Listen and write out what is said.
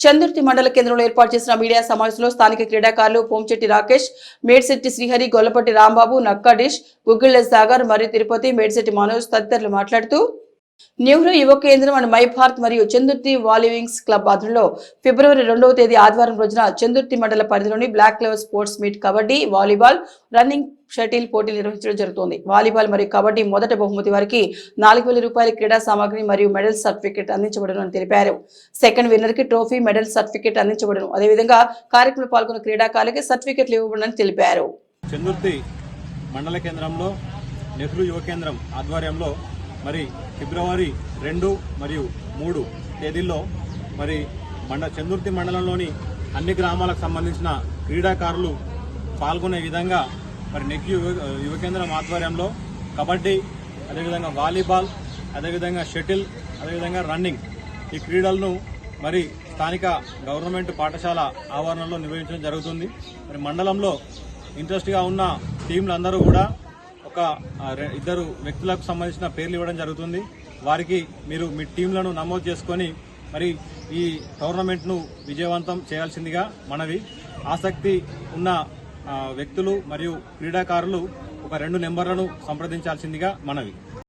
చందుర్తి మండల కేంద్రంలో ఏర్పాటు చేసిన మీడియా సమావేశంలో స్థానిక క్రీడాకారులు పోంచెట్టి రాకేష్ మేడ్శెట్టి శ్రీహరి గొల్లపట్టి రాంబాబు నక్కాడిష్ గుగ్గిళ్ళ సాగర్ మరియు తిరుపతి మేడ్శెట్టి మనోజ్ తదితరులు మాట్లాడుతూ నెహ్రూ యువ కేంద్రం అండ్ మై భారత్ మరియు చందుర్తి వాలీవింగ్స్ క్లబ్ ఆధ్వర్యంలో ఫిబ్రవరి రెండవ తేదీ ఆదివారం రోజున చందుర్తి మండల పరిధిలోని block level sports meet kabaddi volleyball running shuttle పోటీలు నిర్వహించడం జరుగుతుంది. వాలీబాల్ మరియు కబడ్డీ మొదట బహుమతి వారికి నాలుగు వేల రూపాయల క్రీడా సామాగ్రి మరియు మెడల్ సర్టిఫికేట్ అందించబడను అని తెలిపారు. సెకండ్ విన్నర్కి ట్రోఫీ మెడల్ సర్టిఫికేట్ అందించబడను. అదేవిధంగా కార్యక్రమంలో పాల్గొన్న క్రీడాకారులకి సర్టిఫికేట్లు ఇవ్వబడని తెలిపారు. చందుర్తి మండల కేంద్రంలో నెహ్రూ యువ కేంద్రం ఆధ్వర్యంలో మరి ఫిబ్రవరి రెండు మరియు మూడు తేదీల్లో మరి మండ చందుర్తి మండలంలోని అన్ని గ్రామాలకు సంబంధించిన క్రీడాకారులు పాల్గొనే విధంగా మరి నెహ్రూ యువ యువ కేంద్రం ఆధ్వర్యంలో కబడ్డీ అదేవిధంగా వాలీబాల్ అదేవిధంగా షటిల్ అదేవిధంగా రన్నింగ్ ఈ క్రీడలను మరి స్థానిక గవర్నమెంట్ పాఠశాల ఆవరణలో నిర్వహించడం జరుగుతుంది. మరి మండలంలో ఇంట్రెస్ట్గా ఉన్న టీంలందరూ కూడా ఒక రె- ఇద్దరు వ్యక్తులకు సంబంధించిన పేర్లు ఇవ్వడం జరుగుతుంది. వారికి మీరు మీ టీంలను నమోదు చేసుకొని మరి ఈ టోర్నమెంట్ను విజయవంతం చేయాల్సిందిగా మనవి. ఆసక్తి ఉన్న వ్యక్తులు మరియు క్రీడాకారులు ఒక రెండు నెంబర్లను సంప్రదించాల్సిందిగా మనవి.